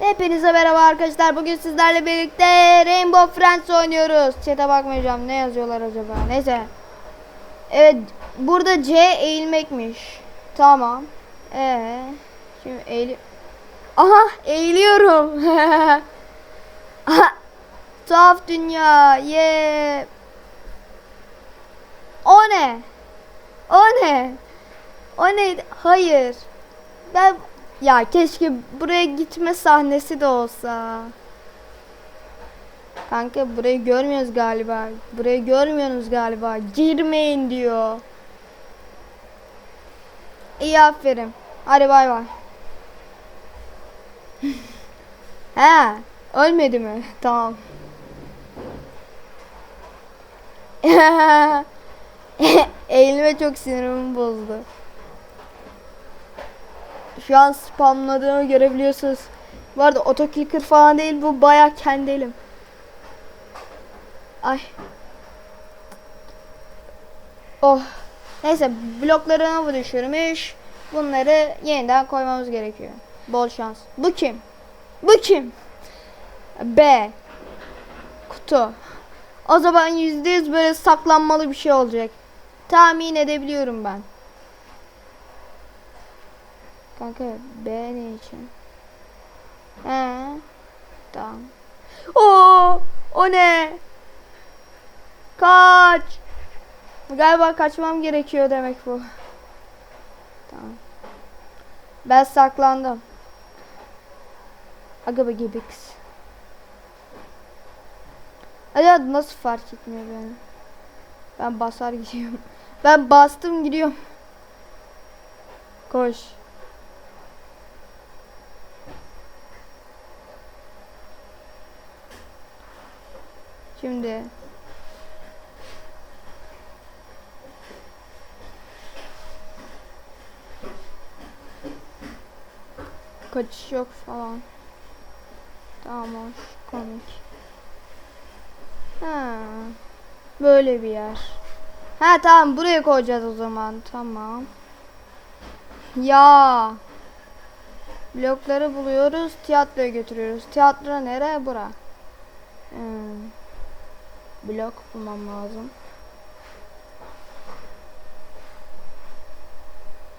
Hepinize merhaba arkadaşlar. Bugün sizlerle birlikte Rainbow Friends oynuyoruz. Chat'e bakmayacağım. Ne yazıyorlar acaba? Neyse. Evet. Burada C eğilmekmiş. Tamam. Ee, şimdi eğil... Aha eğiliyorum. Aha. Tuhaf dünya. Ye. O ne? O ne? O neydi? Hayır. Ben ya keşke buraya gitme sahnesi de olsa. Kanka burayı görmüyoruz galiba. Burayı görmüyorsunuz galiba. Girmeyin diyor. İyi aferin. Hadi bay bay. He, ölmedi mi? Tamam. Eğilme çok sinirimi bozdu. Şu an spamladığımı görebiliyorsunuz. Bu arada otoclicker falan değil bu baya kendi elim. Ay. Oh. Neyse bloklarına bu düşürmüş. Bunları yeniden koymamız gerekiyor. Bol şans. Bu kim? Bu kim? B. Kutu. O zaman yüzde yüz böyle saklanmalı bir şey olacak. Tahmin edebiliyorum ben. Kanka B ne için? He. Tamam. Oo, o ne? Kaç. Galiba kaçmam gerekiyor demek bu. Tamam. Ben saklandım. Aga be gibi kız. Acaba nasıl fark etmiyor beni? Ben basar gidiyorum. Ben bastım gidiyorum. Koş. Şimdi kaçış yok falan. Tamam hoş, komik. Ha. Böyle bir yer. Ha tamam buraya koyacağız o zaman. Tamam. Ya. Blokları buluyoruz, tiyatroya götürüyoruz. Tiyatro nere? Bura. Hmm. Blok bulmam lazım.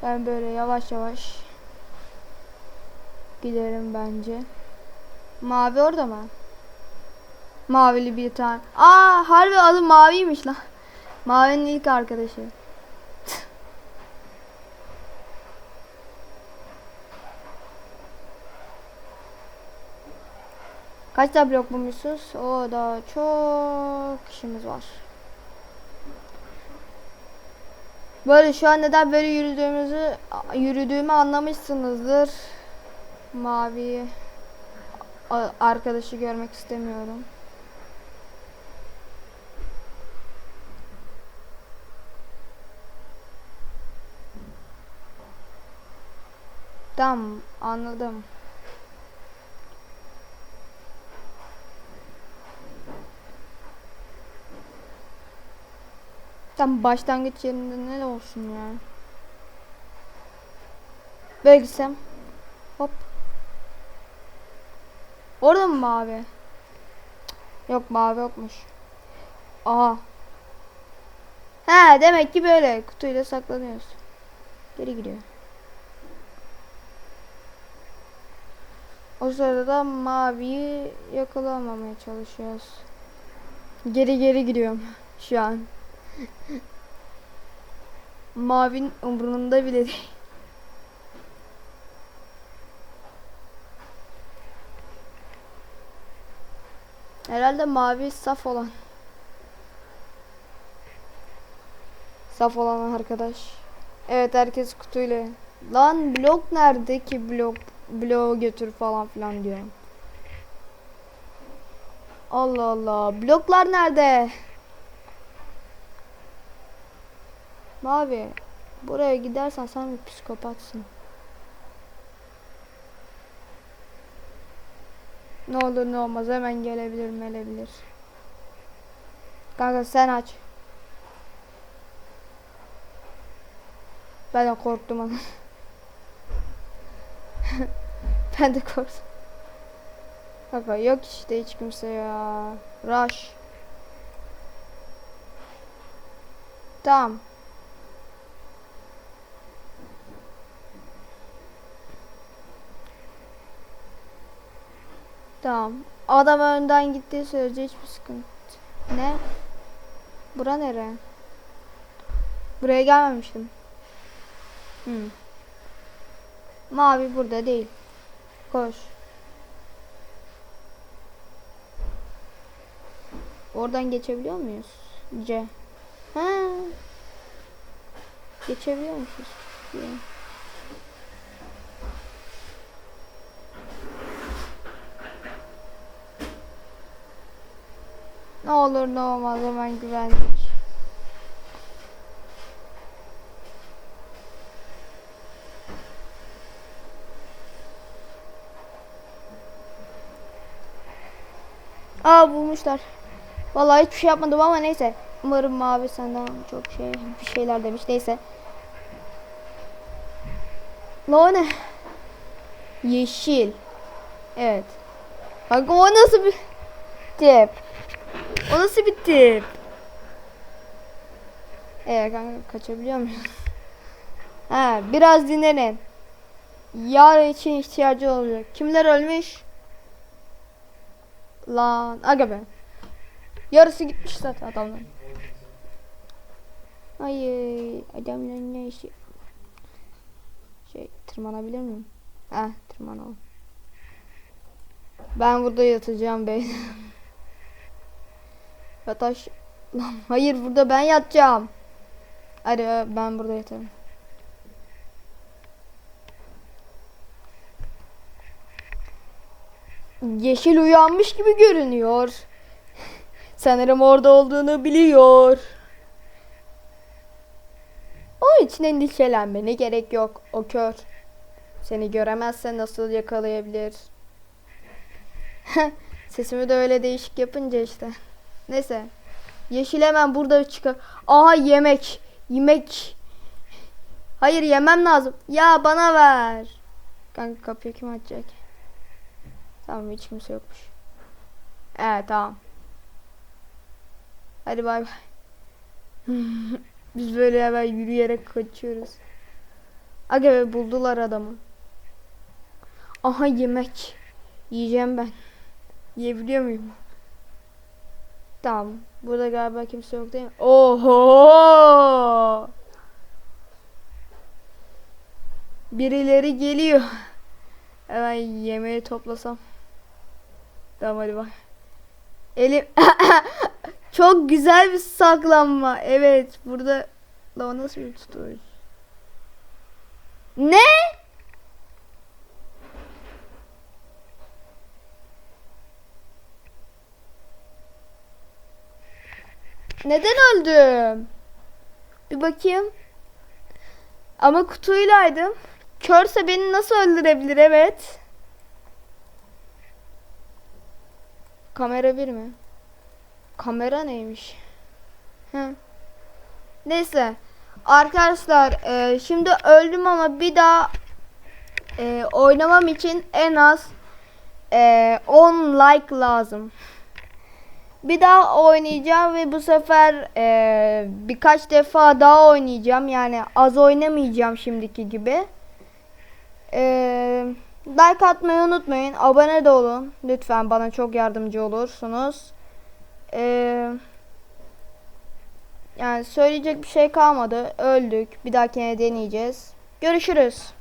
Ben böyle yavaş yavaş giderim bence. Mavi orada mı? Mavili bir tane. Aa harbi adı maviymiş lan. Mavinin ilk arkadaşı. Kaç tane blok bulmuşsunuz? O da çok işimiz var. Böyle şu an neden böyle yürüdüğümüzü yürüdüğümü anlamışsınızdır. Mavi arkadaşı görmek istemiyorum. Tamam anladım. Tam başlangıç yerinde ne olsun ya. Böyle gitsem. Hop. Orada mı mavi? Yok mavi yokmuş. Aha. He demek ki böyle kutuyla saklanıyoruz. Geri gidiyor. O sırada da maviyi yakalamamaya çalışıyoruz. Geri geri gidiyorum şu an. Mavin umrunda bile değil. Herhalde mavi saf olan. Saf olan arkadaş. Evet herkes kutuyla. Lan blok nerede ki blok bloğu götür falan filan diyorum. Allah Allah. Bloklar nerede? Mavi. Buraya gidersen sen bir psikopatsın. Ne olur ne olmaz hemen gelebilir gelebilir. Kanka sen aç. Ben de korktum ama. ben de korktum. Kaka yok işte hiç kimse ya. Rush. Tamam. Tamam. Adam önden gittiği sürece hiçbir sıkıntı. Ne? Bura nere? Buraya gelmemiştim. Hmm. Mavi burada değil. Koş. Oradan geçebiliyor muyuz? C. Ha. Geçebiliyormuşuz. C. Ne olur ne olmaz hemen güvenlik. Aa bulmuşlar. Vallahi hiçbir şey yapmadım ama neyse. Umarım mavi senden çok şey bir şeyler demiş. Neyse. Ne o ne? Yeşil. Evet. Bak o nasıl bir tip? O nasıl bir tip? Evet kanka kaçabiliyor muyum? ha biraz dinlenin. Yar için ihtiyacı olacak. Kimler ölmüş? Lan aga be. Yarısı gitmiş zaten adamların. Ay adamların ne işi? Şey tırmanabilir miyim? Heh tırmanalım. Ben burada yatacağım be. Yataş. Hayır burada ben yatacağım. Hadi e, ben burada yatarım. Yeşil uyanmış gibi görünüyor. Sanırım orada olduğunu biliyor. O için endişelenmene gerek yok. O kör. Seni göremezse nasıl yakalayabilir? Sesimi de öyle değişik yapınca işte. Neyse. Yeşil hemen burada çıkar. Aha yemek. Yemek. Hayır yemem lazım. Ya bana ver. Kanka kapıyı kim açacak? Tamam hiç kimse yokmuş. Evet tamam. Hadi bay bay. Biz böyle hemen yürüyerek kaçıyoruz. Aga be buldular adamı. Aha yemek. Yiyeceğim ben. Yiyebiliyor muyum? Tamam. Burada galiba kimse yok değil mi? Oho! Birileri geliyor. Hemen yemeği toplasam. Tamam hadi bak. Elim Çok güzel bir saklanma. Evet, burada la nasıl bir tutuyor? Ne? Neden öldüm? Bir bakayım. Ama kutuylaydım. Körse beni nasıl öldürebilir? Evet. Kamera bir mi? Kamera neymiş? Hı. Neyse. Arkadaşlar e, şimdi öldüm ama bir daha e, oynamam için en az e, 10 like lazım. Bir daha oynayacağım ve bu sefer e, birkaç defa daha oynayacağım. Yani az oynamayacağım şimdiki gibi. E, like atmayı unutmayın. Abone de olun. Lütfen bana çok yardımcı olursunuz. Ee, yani söyleyecek bir şey kalmadı. Öldük. Bir dahakine deneyeceğiz. Görüşürüz.